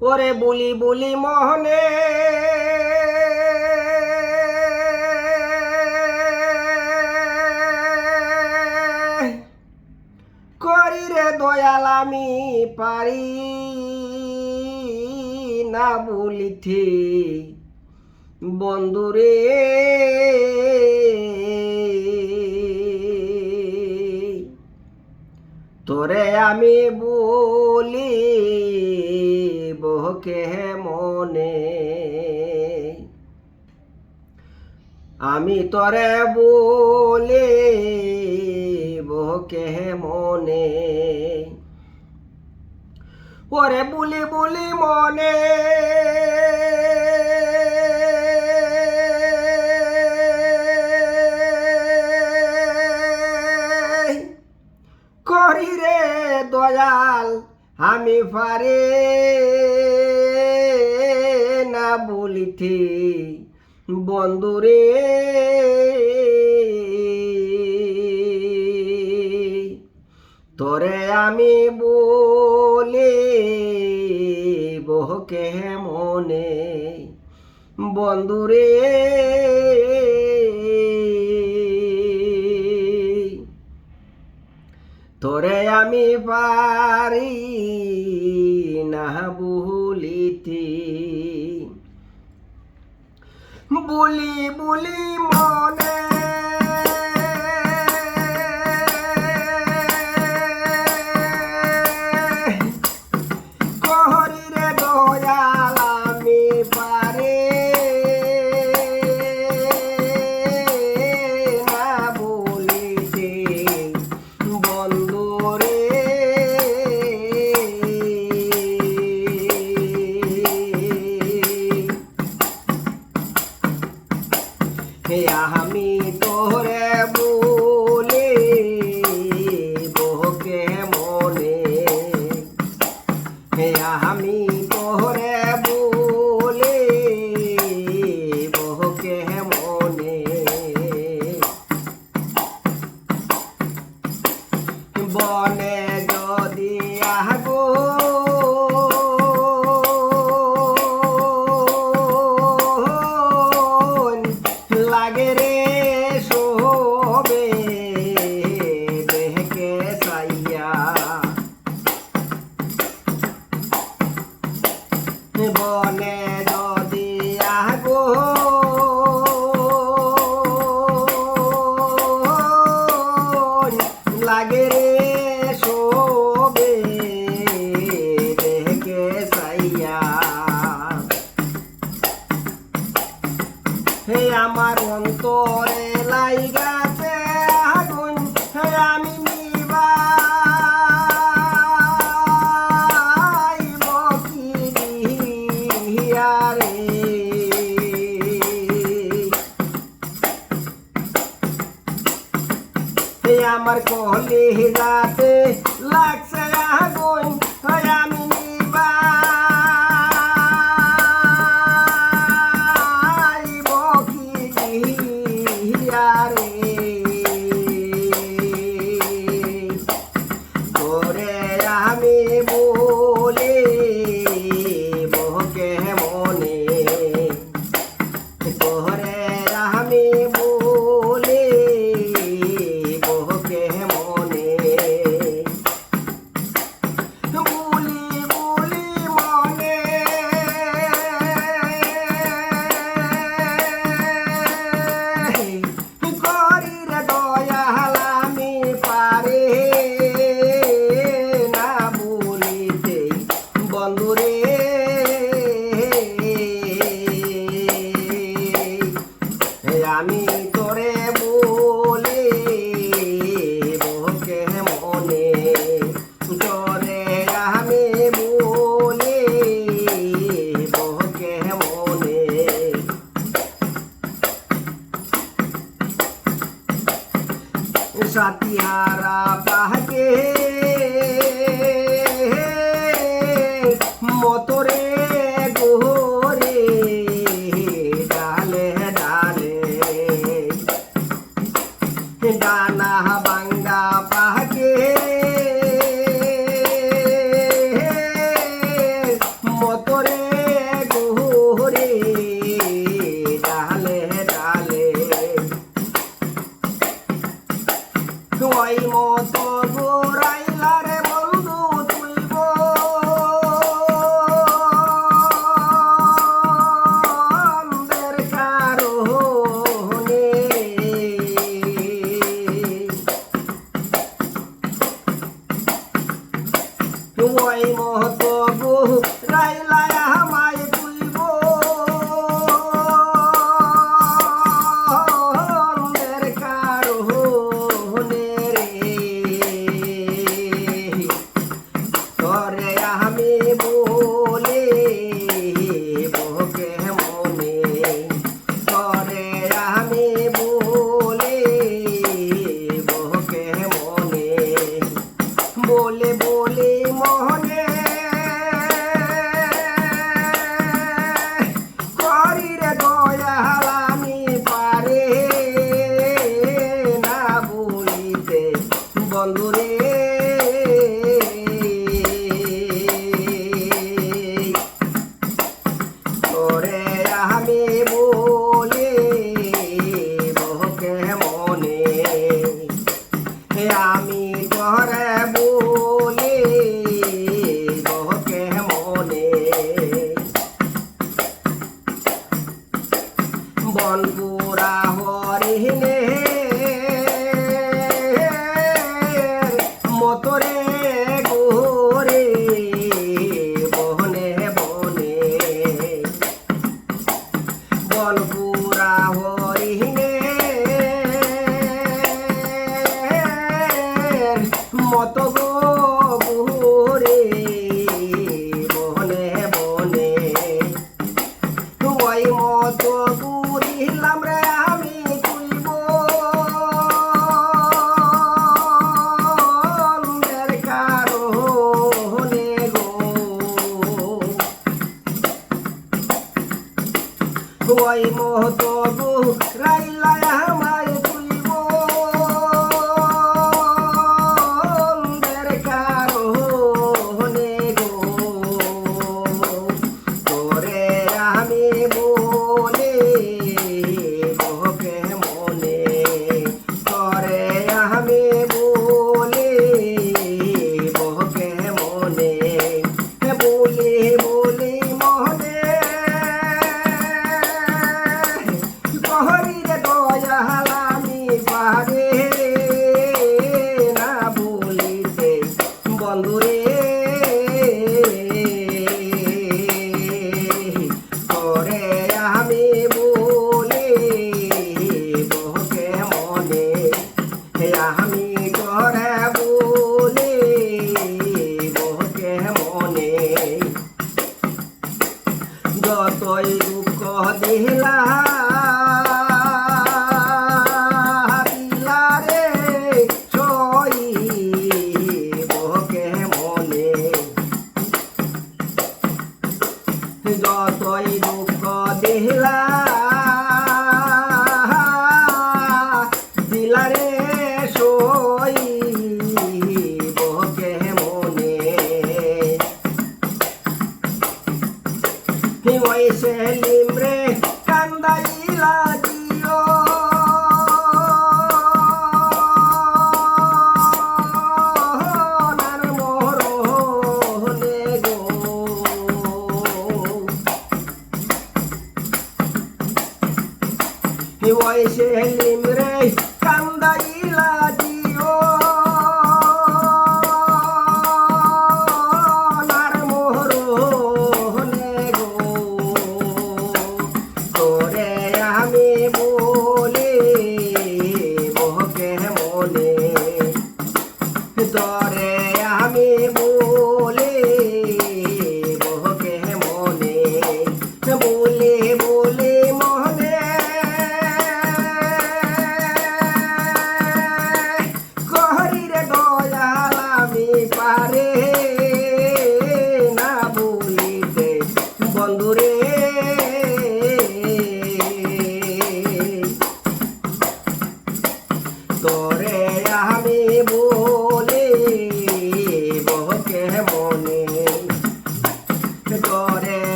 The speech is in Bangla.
ওরে বলি বলি মোহনে। করি রে দয়াল, আমি পারি না বলিতে। বন্ধুরে তোরে আমি বলি বহকে মনে? আমি তোরে বলি বহকে মনে? ওরে বুলি বুলি মনে। করি রে দয়াল, আমি পারে বলিতে বন্ধুরে তোরে আমি বলে বহকে মনে বন্ধুরে তোরে আমি পারি বুলি বুলি মনে আমি বনে যদি আগো। লাগে রে দেহকে সাইয়া। হে আমার অন্তরে লাইগাছে আমার কহলে রাতে লাগছে আগুন হে আমি Bye. দোয়াই মতো গোড়াইলা রে বন্ধু তুইব আমাদের কারণে। দোয়াই মতো গোড়াইলা আমায় গন্ধ রে। তোরে আমি বলি মোহকে মনে। আমি তোরে বলি মোহকে মনে। বনপুর কই মোহ তবু রাইলায় মনে। যতই দুঃখ দিলা